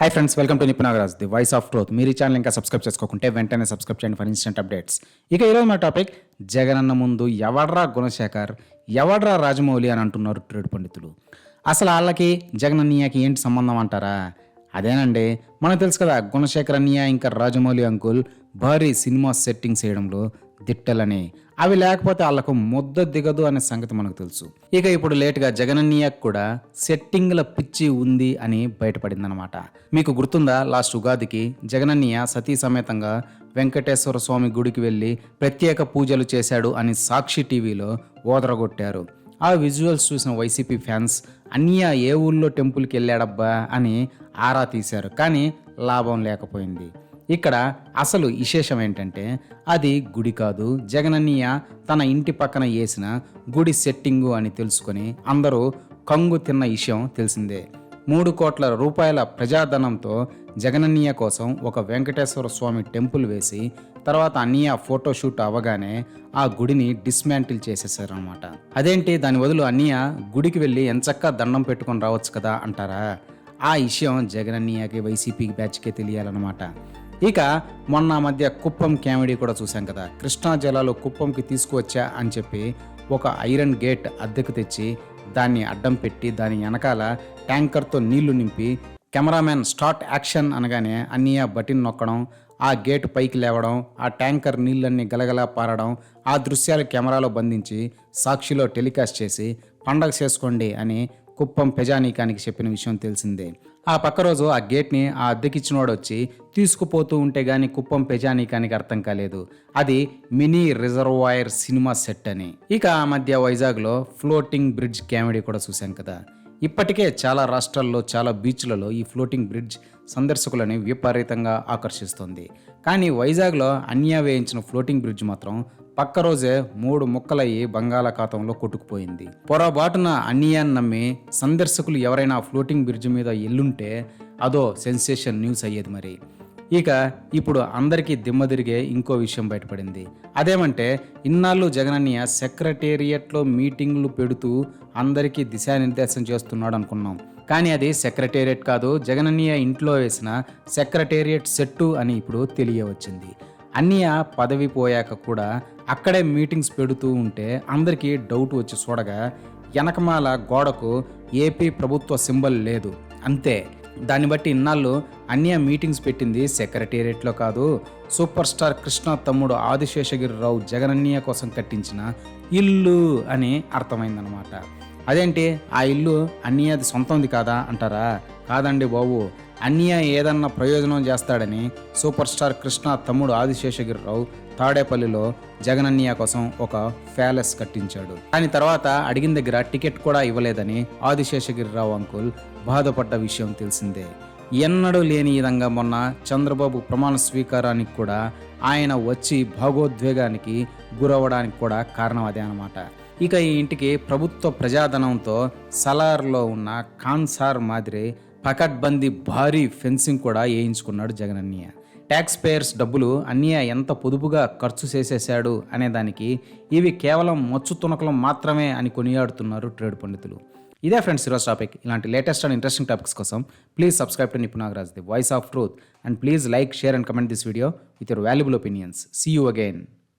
Hi friends welcome to Nipunagaraj the voice of truth మీరు ఈ channel ఇంకా subscribe చేసుకోకుంటే వెంటనే సబ్స్క్రైబ్ చేయండి ఫర్ ఇన్స్టెంట్ అప్డేట్స్ ఇక ఈరోజు మా టాపిక్ జగనన్న ముందు ఎవడ్రా గుణశేఖర్ ఎవడ్రా రాజమౌళి అని అంటున్నారు ట్రేడ్ పండితులు. అసలు వాళ్ళకి జగన్ అన్నయ్యకి ఏంటి సంబంధం అంటారా? అదేనండి మనకు తెలుసు కదా గుణశేఖర్ అన్నయ్య ఇంకా రాజమౌళి అంకుల్ భారీ సినిమా సెట్టింగ్ చేయడంలో దిట్టలని అవి లేకపోతే వాళ్ళకు ముద్ద దిగదు అనే సంగతి మనకు తెలుసు. ఇక ఇప్పుడు లేటుగా జగనన్నయ్యకు కూడా సెట్టింగ్ల పిచ్చి ఉంది అని బయటపడిందనమాట మీకు గుర్తుందా? లాస్ట్ ఉగాదికి జగనన్నయ్య సతీ సమేతంగా వెంకటేశ్వర స్వామి గుడికి వెళ్ళి ప్రత్యేక పూజలు చేశాడు అని సాక్షి టీవీలో ఓదరగొట్టారు. ఆ విజువల్స్ చూసిన వైసీపీ ఫ్యాన్స్ అన్య ఏ ఊళ్ళో టెంపుల్కి వెళ్ళాడబ్బా అని ఆరా తీశారు. కానీ లాభం లేకపోయింది. ఇక్కడ అసలు విశేషం ఏంటంటే అది గుడి కాదు. జగనన్నయ్య తన ఇంటి పక్కన వేసిన గుడి సెట్టింగు అని తెలుసుకొని అందరూ కంగు తిన్న విషయం తెలిసిందే. మూడు కోట్ల రూపాయల ప్రజాధనంతో జగనన్నయ్య కోసం ఒక వెంకటేశ్వర స్వామి టెంపుల్ వేసి తర్వాత అన్నయ్య ఫోటోషూట్ అవ్వగానే ఆ గుడిని డిస్మాంటిల్ చేసేసారనమాట అదేంటి? దాని బదులు అన్నయ్య గుడికి వెళ్ళి ఎంచక్కా దండం పెట్టుకొని రావచ్చు కదా అంటారా? ఆ విషయం జగనన్నయ్యకి వైసీపీ బ్యాచ్కే తెలియాలన్నమాట. ఇక మొన్న మధ్య కుప్పం కామెడీ కూడా చూసాం కదా. కృష్ణా జలాలు కుప్పంకి తీసుకువచ్చా అని చెప్పి ఒక ఐరన్ గేట్ అద్దెకు తెచ్చి దాన్ని అడ్డం పెట్టి దాని వెనకాల ట్యాంకర్తో నీళ్ళు నింపి కెమెరామెన్ స్టార్ట్ యాక్షన్ అనగానే అన్నయ్య బటిన్ నొక్కడం ఆ గేట్ పైకి లేవడం ఆ ట్యాంకర్ నీళ్ళన్నీ గలగలా పారడం ఆ దృశ్యాలు కెమెరాలో బంధించి సాక్షిలో టెలికాస్ట్ చేసి పండగ చేసుకోండి అని కుప్పం పెజానీకానికి చెప్పిన విషయం తెలిసిందే. ఆ పక్క రోజు ఆ గేట్ని ఆ అద్దెకిచ్చినోడు వచ్చి తీసుకుపోతూ ఉంటే గాని కుప్పం ప్రజానీకానికి అర్థం కాలేదు. అది మినీ రిజర్వాయర్ సినిమా సెట్ అని ఇక ఆ మధ్య వైజాగ్లో ఫ్లోటింగ్ బ్రిడ్జ్ కామెడీ కూడా చూశాం కదా. ఇప్పటికే చాలా రాష్ట్రాల్లో చాలా బీచ్లలో ఈ ఫ్లోటింగ్ బ్రిడ్జ్ సందర్శకులని విపరీతంగా ఆకర్షిస్తుంది. కానీ వైజాగ్లో అన్యా వేయించిన ఫ్లోటింగ్ బ్రిడ్జ్ మాత్రం పక్క రోజే మూడు ముక్కలయ్యి బంగాళాఖాతంలో కొట్టుకుపోయింది. పొరపాటున అన్యాన్ని నమ్మి సందర్శకులు ఎవరైనా ఫ్లోటింగ్ బ్రిడ్జ్ మీద ఎల్లుంటే అదో సెన్సేషన్ న్యూస్ అయ్యేది మరి. ఇక ఇప్పుడు అందరికీ దిమ్మ తిరిగే ఇంకో విషయం బయటపడింది. అదేమంటే ఇన్నాళ్ళు జగనన్నయ్య సెక్రటేరియట్లో మీటింగ్లు పెడుతూ అందరికీ దిశానిర్దేశం చేస్తున్నాడు అనుకున్నాం కానీ అది సెక్రటేరియట్ కాదు జగనన్నయ్య ఇంట్లో వేసిన సెక్రటేరియట్ సెట్టు అని ఇప్పుడు తెలియవచ్చింది. అన్నయ్య పదవి పోయాక కూడా అక్కడే మీటింగ్స్ పెడుతూ ఉంటే అందరికీ డౌట్ వచ్చి చూడగా వెనకమాల గోడకు ఏపీ ప్రభుత్వ సింబల్ లేదు. అంతే. దాన్ని బట్టి ఇన్నాళ్ళు అన్య మీటింగ్స్ పెట్టింది సెక్రటేరియట్లో కాదు సూపర్ స్టార్ కృష్ణ తమ్ముడు ఆదిశేషగిరిరావు జగనన్నయ్య కోసం కట్టించిన ఇల్లు అని అర్థమైందనమాట అదేంటి? ఆ ఇల్లు అన్నయ్యది సొంతంది కాదా అంటారా? కాదండి బాబు. అన్నయ్య ఏదన్నా ప్రయోజనం చేస్తాడని సూపర్ స్టార్ కృష్ణ తమ్ముడు ఆదిశేషగిరిరావు తాడేపల్లిలో జగనన్నయ్య కోసం ఒక ప్యాలెస్ కట్టించాడు. దాని తర్వాత అడిగిన దగ్గర టికెట్ కూడా ఇవ్వలేదని ఆదిశేషగిరిరావు అంకుల్ బాధపడ్డ విషయం తెలిసిందే. ఎన్నడూ లేని విధంగా మొన్న చంద్రబాబు ప్రమాణ స్వీకారానికి కూడా ఆయన వచ్చి భాగోద్వేగానికి గురవడానికి కూడా కారణం అదే అనమాట ఇక ఈ ఇంటికి ప్రభుత్వ ప్రజాధనంతో సలార్లో ఉన్న కాన్సార్ మాదిరి పకడ్బందీ భారీ ఫెన్సింగ్ కూడా వేయించుకున్నాడు జగనన్నయ్య ట్యాక్స్ పేయర్స్ డబ్బులు అన్నయ్య ఎంత పొదుపుగా ఖర్చు చేసేశాడు అనే దానికి ఇవి కేవలం మచ్చు తునకలం మాత్రమే అని కొనియాడుతున్నారు ట్రేడ్ పండితులు. ఇదే ఫ్రెండ్స్ ఈరోజు టాపిక్. ఇలాంటి లేటెస్ట్ అండ్ ఇంట్రెస్టింగ్ టాపిక్స్ కోసం please subscribe to Nipunagaraj the voice of truth and please like share and comment this video with your valuable opinions. See you again